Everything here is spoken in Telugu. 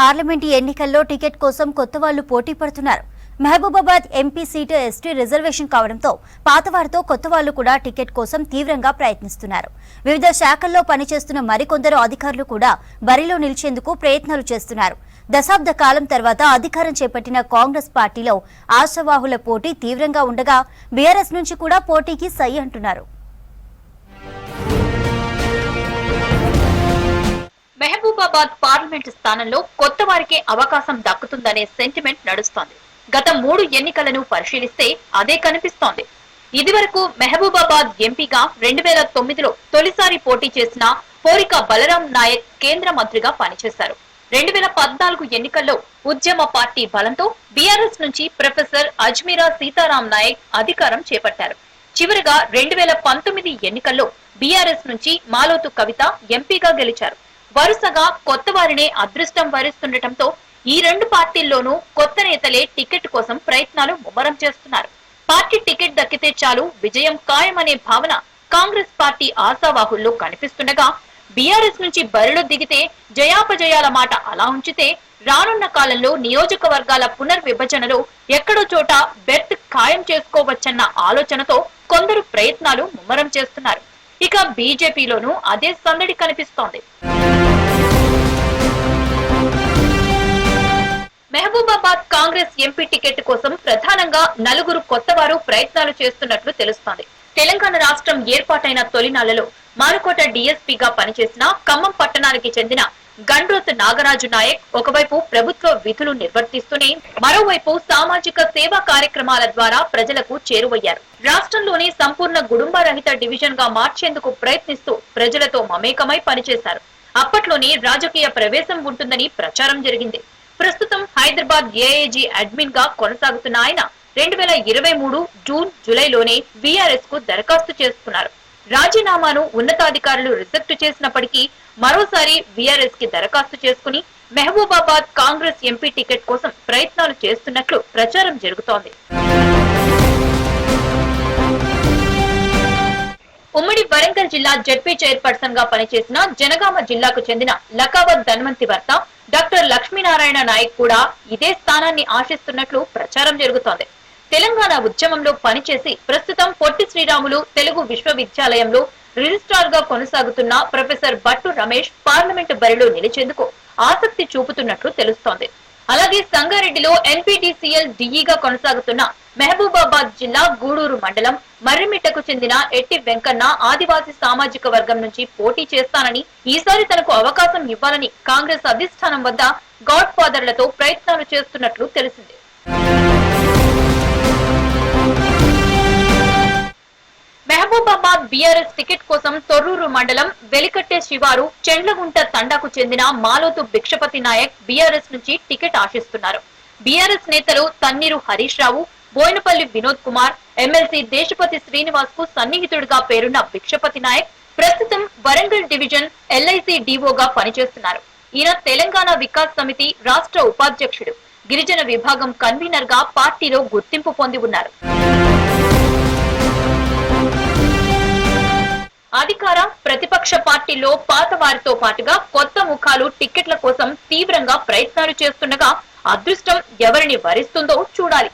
పార్లమెంటు ఎన్నికల్లో టికెట్ కోసం కొత్త వాళ్ళు పోటీ పడుతున్నారు. Mahabubabad MP seat ST reservation కావడంతో పాతవారితో కొత్త వాళ్ళు కూడా టికెట్ కోసం తీవ్రంగా ప్రయత్నిస్తున్నారు. వివిధ శాఖల్లో పనిచేస్తున్న మరికొందరు అధికారులు కూడా బరిలో నిలిచేందుకు ప్రయత్నాలు చేస్తున్నారు. దశాబ్ద కాలం తర్వాత అధికారం చేపట్టిన కాంగ్రెస్ పార్టీలో ఆశావాహుల పోటీ తీవ్రంగా ఉండగా బీఆర్ఎస్ నుంచి కూడా పోటీకి సై అంటున్నారు. మహబూబాబాద్ పార్లమెంట్ స్థానంలో కొత్త వారికే అవకాశం దక్కుతుందనే సెంటిమెంట్ నడుస్తోంది. గత మూడు ఎన్నికలను పరిశీలిస్తే అదే కనిపిస్తోంది. ఇదివరకు మహబూబాబాద్ ఎంపీగా రెండు వేల తొమ్మిదిలో తొలిసారి పోటీ చేసిన పోరిక బలరాం నాయక్ కేంద్ర మంత్రిగా పనిచేశారు. రెండు వేల పద్నాలుగు ఎన్నికల్లో ఉద్యమ పార్టీ బలంతో బీఆర్ఎస్ నుంచి ప్రొఫెసర్ అజ్మీరా సీతారాం నాయక్ అధికారం చేపట్టారు. చివరగా రెండు వేల పంతొమ్మిది ఎన్నికల్లో బీఆర్ఎస్ నుంచి మాలోతు కవిత ఎంపీగా గెలిచారు. వరుసగా కొత్త వారినే అదృష్టం వరిస్తుండటంతో ఈ రెండు పార్టీల్లోనూ కొత్త నేతలే టికెట్ కోసం ప్రయత్నాలు ముమ్మరం చేస్తున్నారు. పార్టీ టికెట్ దక్కితే చాలు విజయం ఖాయమనే భావన కాంగ్రెస్ పార్టీ ఆశావాహుల్లో కనిపిస్తుండగా బీఆర్ఎస్ నుంచి బరిలో దిగితే జయాపజయాల మాట అలా ఉంచితే రానున్న కాలంలో నియోజకవర్గాల పునర్విభజనలో ఎక్కడో చోట బెర్త్ ఖాయం చేసుకోవచ్చన్న ఆలోచనతో కొందరు ప్రయత్నాలు ముమ్మరం చేస్తున్నారు. ఇక బీజేపీలోనూ అదే సందడి కనిపిస్తోంది. మహబూబాబాద్ కాంగ్రెస్ ఎంపీ టికెట్ కోసం ప్రధానంగా నలుగురు కొత్తవారు ప్రయత్నాలు చేస్తున్నట్లు తెలుస్తోంది. తెలంగాణ రాష్ట్రం ఏర్పాటైన తొలి నెలలో మారుకోట డీఎస్పీగా పనిచేసిన ఖమ్మం పట్టణానికి చెందిన గండ్రోత్ నాగరాజు నాయక్ ఒకవైపు ప్రభుత్వ విధులు నిర్వర్తిస్తూనే మరోవైపు సామాజిక సేవా కార్యక్రమాల ద్వారా ప్రజలకు చేరువయ్యారు. రాష్ట్రంలోని సంపూర్ణ గుడుంబరహిత డివిజన్గా మార్చేందుకు ప్రయత్నిస్తూ ప్రజలతో మమేకమై పనిచేశారు. అప్పట్లోనే రాజకీయ ప్రవేశం ఉంటుందని ప్రచారం జరిగింది. ప్రస్తుతం హైదరాబాద్ ఏఏజీ అడ్మిన్గా కొనసాగుతున్న ఆయన రెండు వేల ఇరవై మూడు జూన్ జూలైలోనే బీఆర్ఎస్కు దరఖాస్తు చేసుకున్నారు. రాజీనామాను ఉన్నతాధికారులు రిజెక్ట్ చేసినప్పటికీ మరోసారి బీఆర్ఎస్కి దరఖాస్తు చేసుకుని మెహబూబాబాద్ కాంగ్రెస్ ఎంపీ టికెట్ కోసం ప్రయత్నాలు చేస్తున్నట్లు ప్రచారం జరుగుతోంది. ఉమ్మడి వరంగల్ జిల్లా జడ్పీ చైర్పర్సన్గా పనిచేసిన జనగామ జిల్లాకు చెందిన లకావత్ ధన్వంతి భర్త డాక్టర్ లక్ష్మీనారాయణ నాయక్ కూడా ఇదే స్థానాన్ని ఆశిస్తున్నట్లు ప్రచారం జరుగుతోంది. తెలంగాణ ఉద్యమంలో పనిచేసి ప్రస్తుతం పొట్టి శ్రీరాములు తెలుగు విశ్వవిద్యాలయంలో రిజిస్ట్రార్గా కొనసాగుతున్న ప్రొఫెసర్ భట్టు రమేష్ పార్లమెంటు బరిలో నిలిచేందుకు ఆసక్తి చూపుతున్నట్లు తెలుస్తోంది. అలాగే సంగారెడ్డిలో ఎన్పీటీసీఎల్ డిఈగా కొనసాగుతున్న మహబూబాబాద్ జిల్లా గూడూరు మండలం మర్రిమిట్టకు చెందిన ఎట్టి వెంకన్న ఆదివాసీ సామాజిక వర్గం నుంచి పోటీ చేస్తానని ఈసారి తనకు అవకాశం ఇవ్వాలని కాంగ్రెస్ అధిష్టానం వద్ద గాడ్ ఫాదర్లతో ప్రయత్నాలు చేస్తున్నట్లు తెలిసింది. బీఆర్ఎస్ టికెట్ కోసం తొర్రూరు మండలం వెలికట్టే శివారు చెండ్లగుంట తండాకు చెందిన మాలోతు భిక్షపతి నాయక్ బీఆర్ఎస్ నుంచి టికెట్ ఆశిస్తున్నారు. బీఆర్ఎస్ నేతలు తన్నీరు హరీష్ రావు బోయినపల్లి వినోద్ కుమార్ ఎమ్మెల్సీ దేశపతి శ్రీనివాస్కు సన్నిహితుడిగా పేరున్న భిక్షపతి నాయక్ ప్రస్తుతం వరంగల్ డివిజన్ ఎల్ఐసి డివోగా పనిచేస్తున్నారు. ఈయన తెలంగాణ వికాస్ సమితి రాష్ట్ర ఉపాధ్యక్షుడు. గిరిజన విభాగం కన్వీనర్గా పార్టీలో గుర్తింపు పొంది ఉన్నారు. ప్రతిపక్ష పార్టీలో పాత వారితో పాటుగా కొత్త ముఖాలు టిక్కెట్ల కోసం తీవ్రంగా ప్రయత్నాలు చేస్తుండగా అదృష్టం ఎవరిని వరిస్తుందో చూడాలి.